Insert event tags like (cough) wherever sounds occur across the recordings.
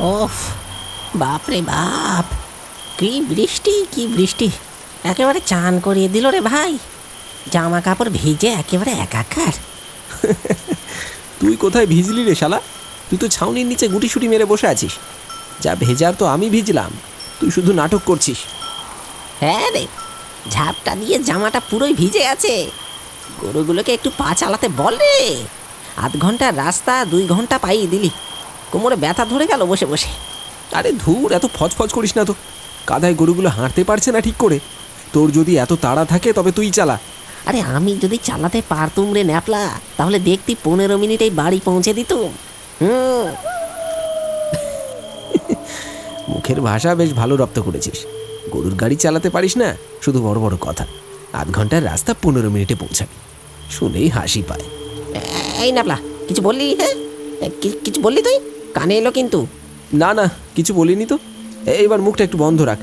ওফ বাপ রে বাপ। কি বৃষ্টি কি বৃষ্টি। একেবারে চান করিয়ে দিল রে ভাই। জামা কাপড় ভিজে একেবারে একাকার। তুই কোথায় ভিজলি রে শালা? তুই তো ছাউনির নিচে গুটি সুটি মেরে বসে আছিস। যা ভেজার তো আমি ভিজলাম। তুই শুধু নাটক করছিস। হ্যাঁ রে ঝাপটা দিয়ে জামাটা পুরোই ভিজে আছে। গরুগুলোকে একটু পা চালাতে বল রে। আধ ঘণ্টার রাস্তা দুই ঘণ্টা পাইয়ে দিলি। কোমরে ব্যথা ধরে গেল বসে বসে। আরে ধুর এত ফজফজ করিস না তো। কাদায় গরুগুলো হাঁটতে পারছে না ঠিক করে। তোর যদি এত তাড়া থাকে তবে তুই চালা। আরে আমি যদি চালাতে পারতুম রে ন্যাপলা তাহলে দেখতি পনেরো মিনিটেই বাড়ি পৌঁছে দিতুম। হুম। মুখের ভাষা বেশ ভালো রপ্ত করেছিস। গরুর গাড়ি চালাতে পারিস না শুধু বড় বড় কথা। আধ ঘণ্টার রাস্তা পনেরো মিনিটে পৌঁছাবি। শুনেই হাসি পায়। এই ন্যাপলা কিছু বললি? হ্যাঁ? কি- কিছু বললি তুই? কানে এলো কিন্তু। না না, কিছু বলিনি তো। এইবার মুখটা একটু বন্ধ রাখ।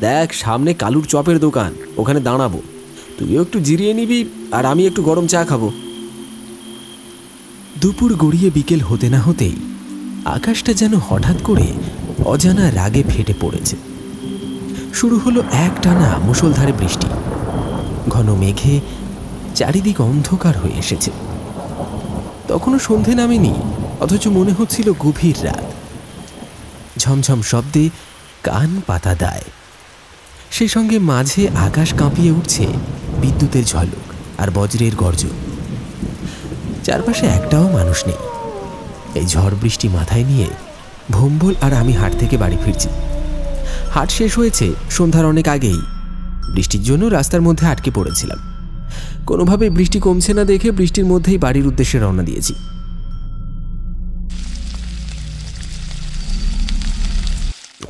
দেখ, সামনে কালুর চপের দোকান, ওখানে দাঁড়াবো। তুইও একটু জিরিয়ে নিবি, আর আমি একটু গরম চা খাব। দুপুর গড়িয়ে বিকেল হতে না হতেই আকাশটা যেন হঠাৎ করে অজানা রাগে ফেটে পড়েছে। শুরু হলো এক টানা মুষলধারে বৃষ্টি। ঘন মেঘে চারিদিক অন্ধকার হয়ে এসেছে। তখনও সন্ধে নামেনি অথচ মনে হচ্ছিল গভীর রাত। ঝমঝম শব্দে কান পাতা দেয়। সেই সঙ্গে মাঝে আকাশ কাঁপিয়ে উঠছে, বিদ্যুতের ঝলক আর বজ্রের গর্জন। চারপাশে একটাও মানুষ নেই। এই ঝড় বৃষ্টি মাথায় নিয়ে ভম্বল আর আমি হাট থেকে বাড়ি ফিরছি। হাট শেষ হয়েছে সন্ধ্যার অনেক আগেই। বৃষ্টির জন্য রাস্তার মধ্যে আটকে পড়েছিলাম। কোনোভাবে বৃষ্টি কমছে না দেখে বৃষ্টির মধ্যেই বাড়ির উদ্দেশ্যে রওনা দিয়েছি।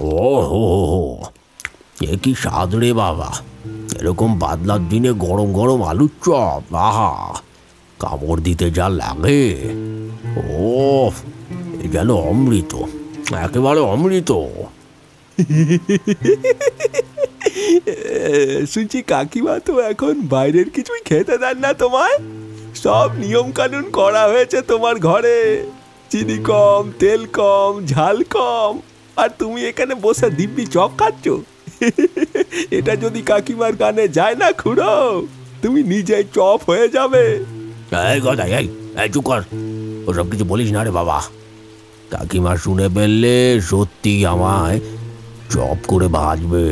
ও হো এ কি স্বাদ রে বাবা। এরকম বাদলার দিনে গরম গরম আলুর চপ, আহা। কামড় দিতে যা লাগে। ও এ যেন অমৃত, একেবারে অমৃত। (laughs) শুনছি কাকিমা তো এখন বাইরের কিছুই খেতে দেন না তোমায়? সব নিয়ম কানুন করা হয়েছে তোমার ঘরে। চিনি কম, তেল কম, ঝাল কম। আর তুমি এখানে বসে দিব্যি চপ খাচ্ছ? এটা যদি কাকিমার কানে যায় না খুড়ো তুমি নিজেই চপ হয়ে যাবে। এই কথা এই এই চুপ কর। ওসব কিছু বলিস না রে বাবা। কাকিমা শুনে ফেললে সত্যি আমায় চপ করে ভাজবে।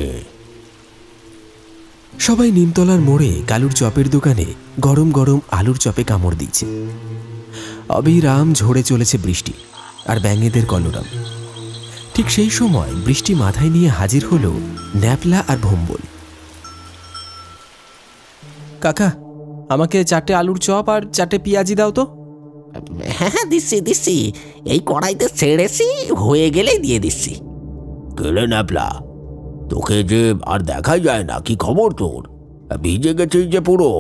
সবাই নিমতলার মোড়ে কালুর চপের দোকানে গরম গরম আলুর চপে কামড় দিচ্ছে। অবিরাম ঝরে চলেছে বৃষ্টি আর ব্যাঙেদের কলরব। ঠিক সেই সময় বৃষ্টি মাথায় নিয়ে হাজির হলো ন্যাপলা আর ভম্বল। কাকা আমাকে চারটে আলুর চপ আর চারটে পেঁয়াজি দাও তো। হ্যাঁ হ্যাঁ দিচ্ছি দিচ্ছি। এই কড়াইতে ছেড়েছি হয়ে গেলেই দিয়ে দিচ্ছি। গেলে ন্যাপলা তোকে যে আর দেখাই যায় না কি খবর তোর? ভিজে গেছিস যে পুরো।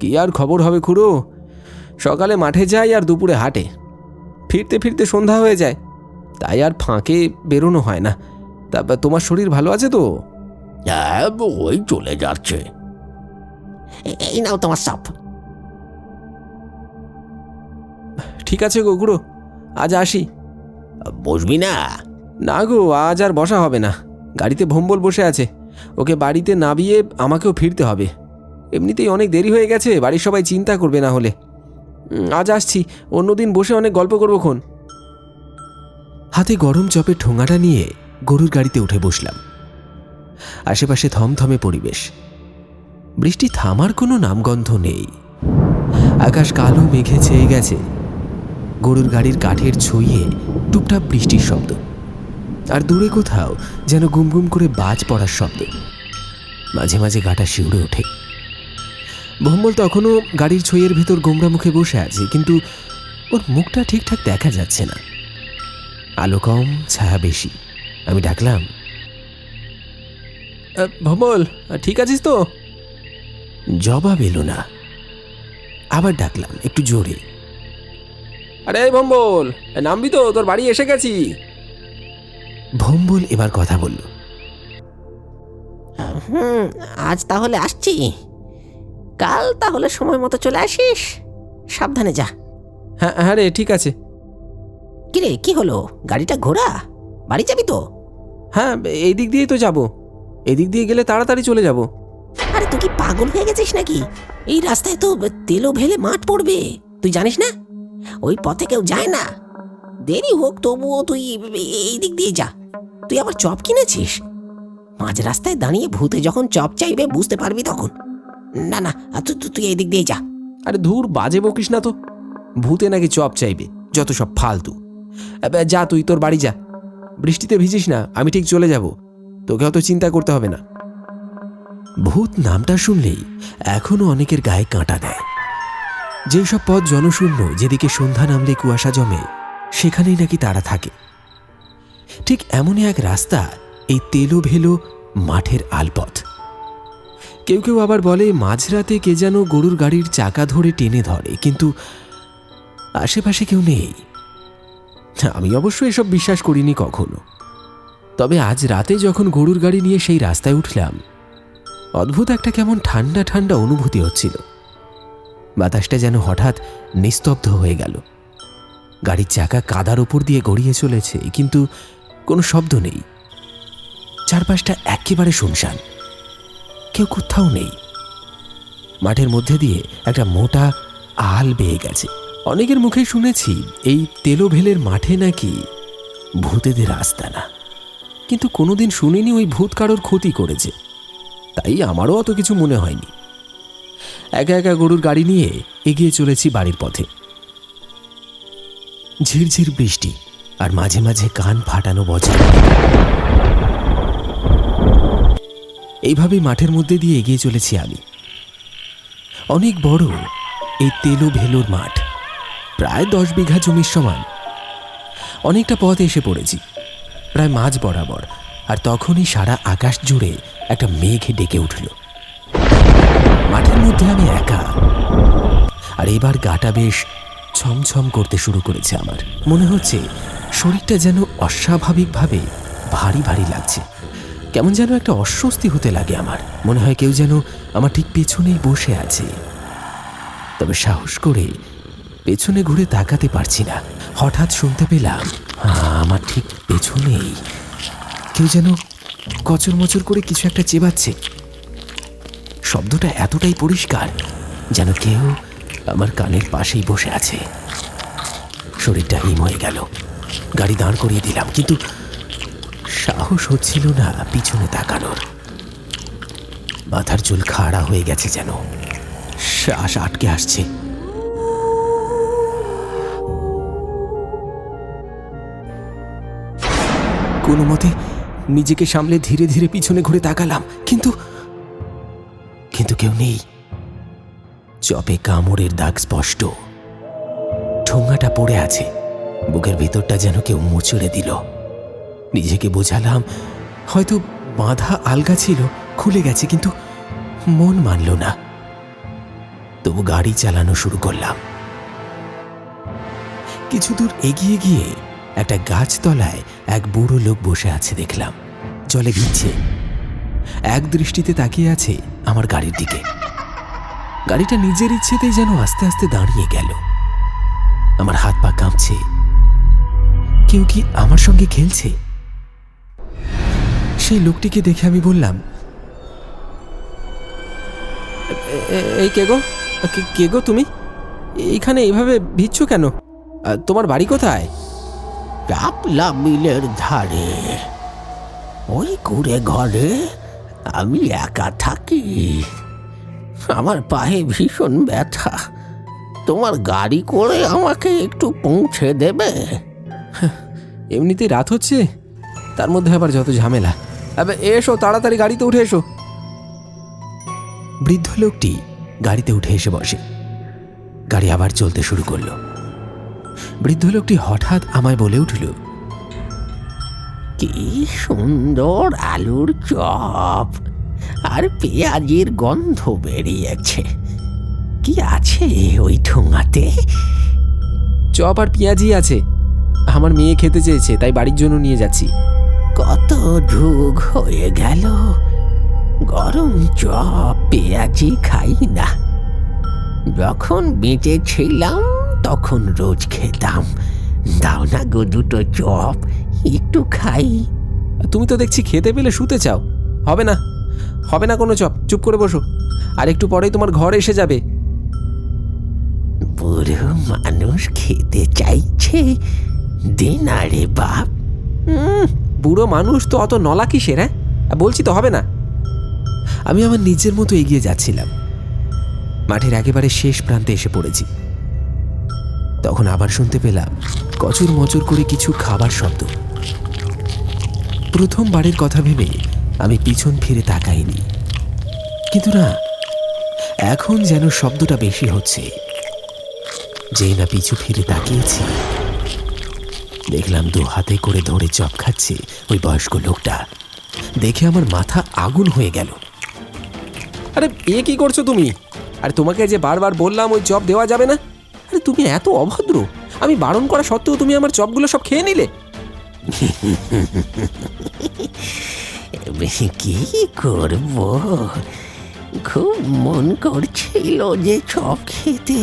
কি আর খবর হবে খুড়ো? সকালে মাঠে যাই আর দুপুরে হাটে। ফিরতে ফিরতে সন্ধ্যা হয়ে যায়। তাই আর ফাঁকে বেরোনো হয় না। তারপর তোমার শরীর ভালো আছে তো? হ্যাঁ ওই চলে যাচ্ছে। এই নাও তোমার সব ঠিক আছে গো আজ আসি। বসবি না? না গো আজ আর বসা হবে না। গাড়িতে ভম্বল বসে আছে। ওকে বাড়িতে নামিয়ে আমাকেও ফিরতে হবে। এমনিতেই অনেক দেরি হয়ে গেছে বাড়ির সবাই চিন্তা করবে না হলে। আজ আসছি অন্যদিন বসে অনেক গল্প করব খন। হাতে গরম চপের ঠোঙাটা নিয়ে গরুর গাড়িতে উঠে বসলাম। আশেপাশে থমথমে পরিবেশ। বৃষ্টি থামার কোনো নামগন্ধ নেই। আকাশ কালো মেঘে ছেয়ে গেছে। গরুর গাড়ির কাঠের ছুঁয়ে টুপটাপ বৃষ্টির শব্দ। আর দূরে কোথাও যেন গুমগুম করে বাজ পড়ার শব্দ। মাঝে মাঝে গাটা শিউড়ে ওঠে। ভম্বল তখনও গাড়ির ছইয়ের ভেতর গোমরা মুখে বসে আছে, কিন্তু ওর মুখটা ঠিকঠাক দেখা যাচ্ছে না। আলো কম ছায়া বেশি। আমি ডাকলাম ভম্বল ঠিক আছিস তো? জবাব এলো না। আবার ডাকলাম একটু জোরে। আরে ভম্বল নামবি তো তোর বাড়ি এসে গেছি। ভম্বল এবার কথা বলল হুম আজ তাহলে আসছি। কাল তাহলে সময় মতো চলে আসিস। সাবধানে যা। হ্যাঁ হ্যাঁ রে ঠিক আছে। কিরে কি হলো? গাড়িটা ঘোরা বাড়ি যাবি তো? হ্যাঁ এই দিক দিয়েই তো যাব। এদিক দিয়ে গেলে তাড়াতাড়ি চলে যাব। আরে তুই কি পাগল হয়ে গেছিস নাকি? এই রাস্তায় তো তেলও ভেলে মাঠ পড়বে। তুই জানিস না? ওই পথে কেউ যায় না। দেরি হোক তবুও তুই এই দিক দিয়ে যা। তুই আবার চপ কিনেছিস? মাঝ রাস্তায় দাঁড়িয়ে ভূতে যখন চপ চাইবে বুঝতে পারবি তখন। না না তুই তুই- এই দিক দিয়ে যা। আরে ধুর বাজে বকিস না তো। ভূতে নাকি চপ চাইবে যত সব ফালতু। যা তুই, তোর বাড়ি যা। বৃষ্টিতে ভিজিস না, আমি ঠিক চলে যাব। তোকে অত চিন্তা করতে হবে না। ভূত নামটা শুনলেই এখনও অনেকের গায়ে কাঁটা দেয়। যেসব পথ জনশূন্য, যেদিকে সন্ধ্যা নামলে কুয়াশা জমে, সেখানেই নাকি তারা থাকে। ঠিক এমনই এক রাস্তা, এই তেলো ভেলো মাঠের আলপথ। কেউ কেউ আবার বলে, মাঝরাতে কে যেন গরুর গাড়ির চাকা ধরে টেনে ধরে, কিন্তু আশেপাশে কেউ নেই। আমি অবশ্য এসব বিশ্বাস করিনি কখনো। তবে আজ রাতে যখন গরুর গাড়ি নিয়ে সেই রাস্তায় উঠলাম, অদ্ভুত একটা কেমন ঠান্ডা ঠান্ডা অনুভূতি হচ্ছিল। বাতাসটা যেন হঠাৎ নিস্তব্ধ হয়ে গেল। গাড়ির চাকা কাদার ওপর দিয়ে গড়িয়ে চলেছে, কিন্তু কোনো শব্দ নেই। চারপাশটা একেবারে শুনশান। কেউ কোথাও নেই। মাঠের মধ্যে দিয়ে একটা মোটা আল বেয়ে গেছে। অনেকের মুখে শুনেছি, এই তেলোভেলের মাঠে নাকি ভূতেদের আস্তানা। কিন্তু কোনোদিন শুনিনি ওই ভূত কারোর ক্ষতি করেছে। তাই আমারও অত কিছু মনে হয়নি। একা একা গরুর গাড়ি নিয়ে এগিয়ে চলেছি বাড়ির পথে। ঝিরঝির বৃষ্টি আর মাঝে মাঝে কান ফাটানো বজ্র। এইভাবে মাঠের মধ্যে দিয়ে এগিয়ে চলেছি আমি। অনেক বড় এই তেলো ভেলোর মাঠ। প্রায় দশ বিঘা জমির সমান। অনেকটা পথ এসে পড়েছি। প্রায় মাঝ বরাবর। আর তখনই সারা আকাশ জুড়ে একটা মেঘ ডেকে উঠল। মাঠের মধ্যে আমি একা। আর এবার গাটা বেশ ছমছম করতে শুরু করেছে আমার। মনে হচ্ছে শরীরটা যেন অস্বাভাবিকভাবে ভারী ভারী লাগছে। কেমন যেন একটা অস্বস্তি হতে লাগে আমার। মনে হয় কেউ যেন আমার ঠিক পেছনেই বসে আছে। তবে সাহস করে পেছনে ঘুরে তাকাতে পারছি না। হঠাৎ শুনতে পেলাম "আ, আমার ঠিক পেছনেই কেউ যেন কচর মচর করে কিছু একটা চেবাচ্ছে। শব্দটা এতটাই পরিষ্কার যেন কেউ আমার কানের পাশেই বসে আছে। শরীরটা হিম হয়ে গেল। গাড়ি দাঁড় করিয়ে দিলাম কিন্তু সাহস হচ্ছিল না পিছনে তাকানোর। মাথার চুল খাড়া হয়ে গেছে যেন। শ্বাস আটকে আসছে। কোনো মতে নিজেকে সামলে ধীরে ধীরে পিছনে ঘুরে তাকালাম, কিন্তু কিন্তু কেউ নেই। চপে কামড়ের দাগ স্পষ্ট। ঠোঙাটা পড়ে আছে। বুকের ভেতরটা যেন কেউ মুচড়ে দিল। নিজেকে বোঝালাম, হয়তো বাঁধা আলগা ছিল, খুলে গেছে, কিন্তু মন মানল না। তবু গাড়ি চালানো শুরু করলাম। কিছু দূর এগিয়ে গিয়ে একটা গাছতলায় এক বুড়ো লোক বসে আছে দেখলাম। জলে ভিজছে। এক দৃষ্টিতে তাকিয়ে আছে আমার গাড়ির দিকে। গাড়িটা নিজের ইচ্ছেতেই যেন আস্তে আস্তে দাঁড়িয়ে গেল। আমার হাত পা কাঁপছে। কেউ কি আমার সঙ্গে খেলছে? সেই লোকটিকে দেখে আমি বললাম, "এ- এ- এই কে গো? কে গো তুমি? এইখানে এইভাবে ভিজছ কেন? তোমার বাড়ি কোথায়? কাপলা মিলের ধারে। ওই কুড়ে ঘরে আমি একা থাকি। আমার পায়ে ভীষণ ব্যথা। তোমার গাড়ি করে আমাকে একটু পৌঁছে দেবে? এমনিতেই রাত হচ্ছে। তার মধ্যে আবার যত ঝামেলা। আবে এসো তাড়াতাড়ি গাড়িতে উঠে এসো। বৃদ্ধ লোকটি গাড়িতে উঠে এসে বসে। গাড়ি আবার চলতে শুরু করল। বৃদ্ধ লোকটি হঠাৎ আমায় বলে উঠল কি সুন্দর আলুর চপ। আর পেঁয়াজের গন্ধ বেরিয়েছে। কি আছে ওই ঠোঙাতে? চপ আর পেঁয়াজি আছে। আমার মেয়ে খেতে চেয়েছে তাই বাড়ির জন্য নিয়ে যাচ্ছি। কত যুগ হয়ে গেল। গরম চপ পেঁয়াজি খাই না। যখন বেঁচে ছিলাম তখন রোজ খেতাম। দাও না গো দুটো চপ একটু খাই। তুমি তো দেখছি খেতে পেলে শুতে চাও। হবে না হবে না কোনো চপ চুপ করে বসো। আর একটু পরেই তোমার ঘর এসে যাবে। বুড়ো মানুষ খেতে চাইছে দে না রে বাপ বুড়ো মানুষ তো অত নলা কিসের হ্যাঁ? আর বলছি তো হবে না। আমি আমার নিজের মতো এগিয়ে যাচ্ছিলাম। মাঠের একেবারে শেষ প্রান্তে এসে পড়েছি। তখন আবার শুনতে পেলাম কচুর মচুর করে কিছু খাবার শব্দ। প্রথমবারের কথা ভেবে আমি পিছন ফিরে তাকাইনি। কিন্তু না, এখন যেন শব্দটা বেশি হচ্ছে। যেই না পিছু ফিরে তাকিয়েছি, দেখলাম দু হাতে করে ধরে চপ খাচ্ছে ওই বয়স্ক লোকটা। দেখে আমার মাথা আগুন হয়ে গেল। আরে, এ কি করছ তুমি? আর, তোমাকে যে বারবার বললাম ওই চপ দেওয়া যাবে না? আরে তুমি এত অভদ্র। আমি বারণ করা সত্ত্বেও তুমি আমার চপগুলো সব খেয়ে নিলে। কি করব? খুব মন করছিল যে চপ খেতে।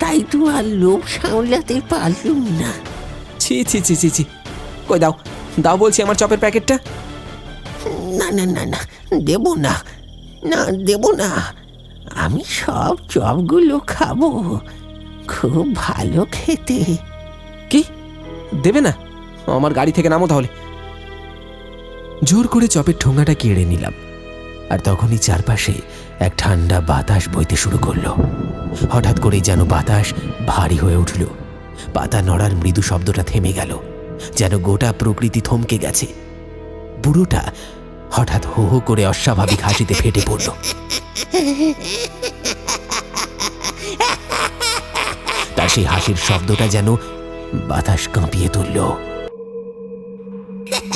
তাই তো আর লোভ সামলাতে পারলুম না। ছি ছি ছি ছি ছি। কই দাও দাও বলছি আমার চপের প্যাকেটটা। না না না না দেব না। না দেব না। আমি সব চপগুলো খাব। খুব ভালো খেতে। কি? দেবে না? আমার গাড়ি থেকে নামো তাহলে। জোর করে চপের ঠোঙাটা কেড়ে নিলাম। আর তখনই চারপাশে এক ঠান্ডা বাতাস বইতে শুরু করল। হঠাৎ করেই যেন বাতাস ভারী হয়ে উঠল। পাতা নড়ার মৃদু শব্দটা থেমে গেল, যেন গোটা প্রকৃতি থমকে গেছে। বুড়োটা হঠাৎ হো হো করে অস্বাভাবিক হাসিতে ফেটে পড়ল। তার সেই হাসির শব্দটা যেন বাতাস কাঁপিয়ে তুলল।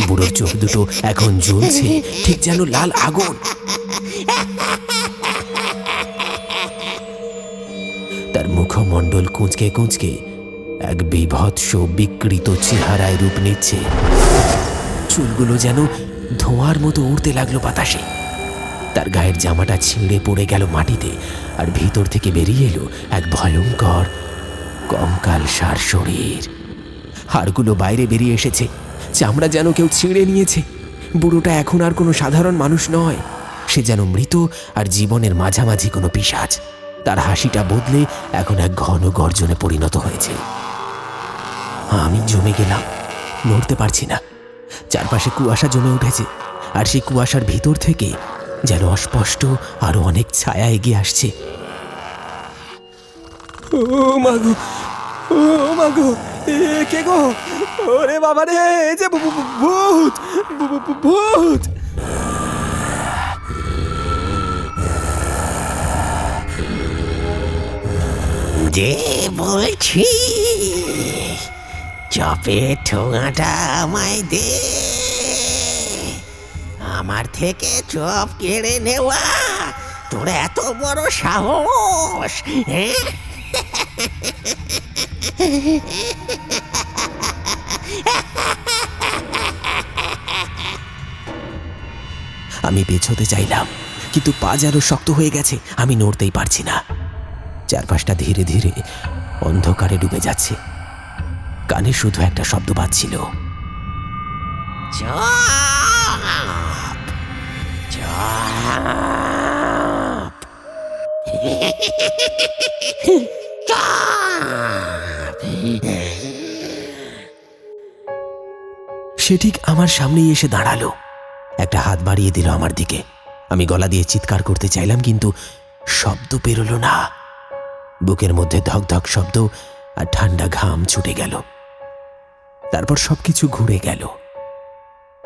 বুড়োর চোখ দুটো এখন জ্বলছে, ঠিক যেন লাল আগুন। তার মুখমণ্ডল কুঁচকে কুঁচকে এক বিভৎস বিকৃত চেহারায় রূপ নিচ্ছে। চুলগুলো যেন ধোঁয়ার মতো উড়তে লাগল বাতাসে। তার গায়ের জামাটা ছিঁড়ে পড়ে গেল মাটিতে, আর ভিতর থেকে বেরিয়ে এলো এক ভয়ঙ্কর কঙ্কাল সার শরীর। হাড়গুলো বাইরে বেরিয়ে এসেছে, চামড়া যেন কেউ ছিঁড়ে নিয়েছে। বুড়োটা এখন আর কোনো সাধারণ মানুষ নয়। সে যেন মৃত আর জীবনের মাঝামাঝি কোনো পিসাজ। তার হাসিটা বদলে এখন এক ঘন গর্জনে পরিণত হয়েছে। আমি জমে গেলাম, নড়তে পারছি না। চারপাশে কুয়াশা জমে উঠেছে, আর সেই কুয়াশার ভিতর থেকে যেন অস্পষ্ট আরও অনেক ছায়া এগিয়ে আসছে। ও মাগো ও এ কে গো? ওরে বাবা রে এ যে ভূত ভূত। যে বলছি চপের ঠোঙাটা আমায় দে। আমার থেকে চপ কেড়ে নেওয়া তোর এত বড় সাহস হ্যাঁ? আমি পেছোতে চাইলাম, কিন্তু পা যেন শক্ত হয়ে গেছে, আমি নড়তেই পারছি না। চারপাশটা ধীরে ধীরে অন্ধকারে ডুবে যাচ্ছে। কানে শুধু একটা শব্দ পাচ্ছিল চপ! সে ঠিক আমার সামনেই এসে দাঁড়াল। একটা হাত বাড়িয়ে দিল আমার দিকে। আমি গলা দিয়ে চিৎকার করতে চাইলাম, কিন্তু শব্দ বেরোলো না। বুকের মধ্যে ধক ধক শব্দ আর ঠান্ডা ঘাম ছুটে গেল। তারপর সবকিছু ঘুরে গেল।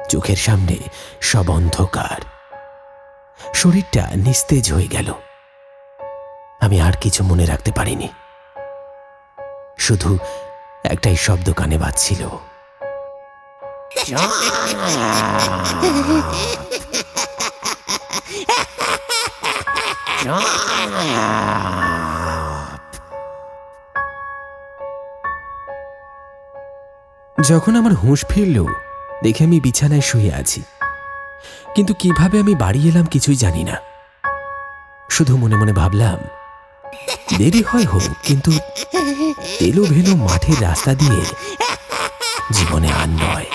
চোখের সামনে সব অন্ধকার। শরীরটা নিস্তেজ হয়ে গেল। আমি আর কিছু মনে রাখতে পারিনি। শুধু একটাই শব্দ কানে বাজছিল। যখন আমার হুঁশ ফিরল, দেখে আমি বিছানায় শুয়ে আছি। কিন্তু কীভাবে আমি বাড়ি এলাম কিছুই জানি না। শুধু মনে মনে ভাবলাম দেরি হয় হোক কিন্তু এলো ভেলো মাঠের রাস্তা দিয়ে জীবনে আর নয়।